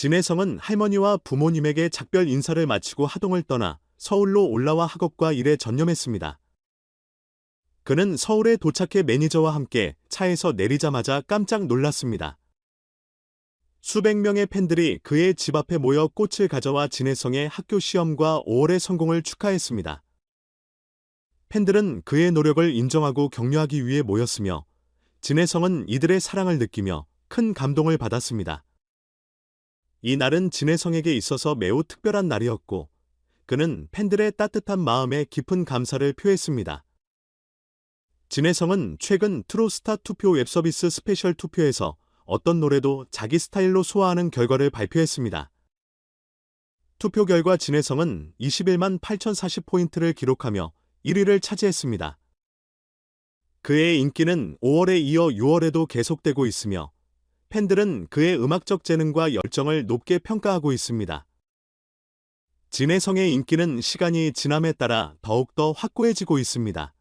진혜성은 할머니와 부모님에게 작별 인사를 마치고 하동을 떠나 서울로 올라와 학업과 일에 전념했습니다. 그는 서울에 도착해 매니저와 함께 차에서 내리자마자 깜짝 놀랐습니다. 수백 명의 팬들이 그의 집 앞에 모여 꽃을 가져와 진혜성의 학교 시험과 5월의 성공을 축하했습니다. 팬들은 그의 노력을 인정하고 격려하기 위해 모였으며 진혜성은 이들의 사랑을 느끼며 큰 감동을 받았습니다. 이 날은 진혜성에게 있어서 매우 특별한 날이었고 그는 팬들의 따뜻한 마음에 깊은 감사를 표했습니다. 진혜성은 최근 트로스타 투표 웹서비스 스페셜 투표에서 어떤 노래도 자기 스타일로 소화하는 결과를 발표했습니다. 투표 결과 진혜성은 21만 8040포인트를 기록하며 1위를 차지했습니다. 그의 인기는 5월에 이어 6월에도 계속되고 있으며 팬들은 그의 음악적 재능과 열정을 높게 평가하고 있습니다. 진혜성의 인기는 시간이 지남에 따라 더욱더 확고해지고 있습니다.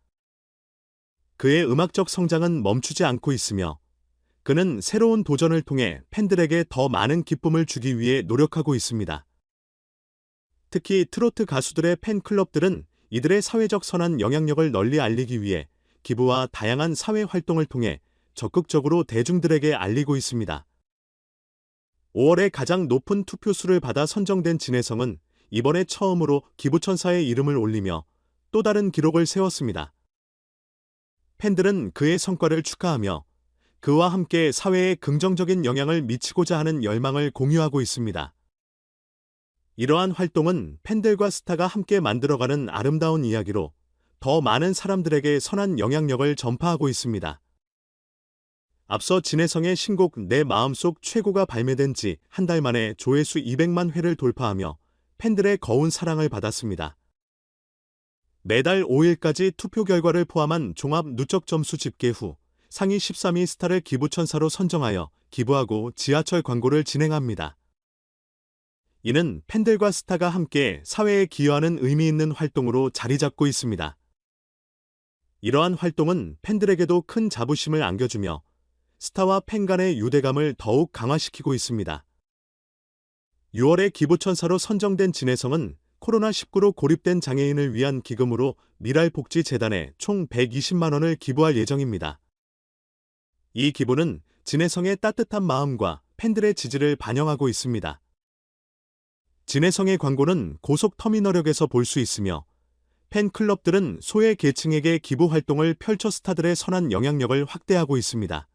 그의 음악적 성장은 멈추지 않고 있으며 그는 새로운 도전을 통해 팬들에게 더 많은 기쁨을 주기 위해 노력하고 있습니다. 특히 트로트 가수들의 팬클럽들은 이들의 사회적 선한 영향력을 널리 알리기 위해 기부와 다양한 사회 활동을 통해 적극적으로 대중들에게 알리고 있습니다. 5월에 가장 높은 투표수를 받아 선정된 진혜성은 이번에 처음으로 기부천사의 이름을 올리며 또 다른 기록을 세웠습니다. 팬들은 그의 성과를 축하하며 그와 함께 사회에 긍정적인 영향을 미치고자 하는 열망을 공유하고 있습니다. 이러한 활동은 팬들과 스타가 함께 만들어가는 아름다운 이야기로 더 많은 사람들에게 선한 영향력을 전파하고 있습니다. 앞서 진혜성의 신곡 내 마음속 최고가 발매된 지 한 달 만에 조회수 200만 회를 돌파하며 팬들의 거운 사랑을 받았습니다. 매달 5일까지 투표 결과를 포함한 종합 누적 점수 집계 후 상위 13위 스타를 기부천사로 선정하여 기부하고 지하철 광고를 진행합니다. 이는 팬들과 스타가 함께 사회에 기여하는 의미 있는 활동으로 자리 잡고 있습니다. 이러한 활동은 팬들에게도 큰 자부심을 안겨주며 스타와 팬 간의 유대감을 더욱 강화시키고 있습니다. 6월에 기부천사로 선정된 진혜성은 코로나19로 고립된 장애인을 위한 기금으로 미랄복지재단에 총 120만 원을 기부할 예정입니다. 이 기부는 진혜성의 따뜻한 마음과 팬들의 지지를 반영하고 있습니다. 진혜성의 광고는 고속터미널역에서 볼 수 있으며 팬클럽들은 소외 계층에게 기부 활동을 펼쳐 스타들의 선한 영향력을 확대하고 있습니다.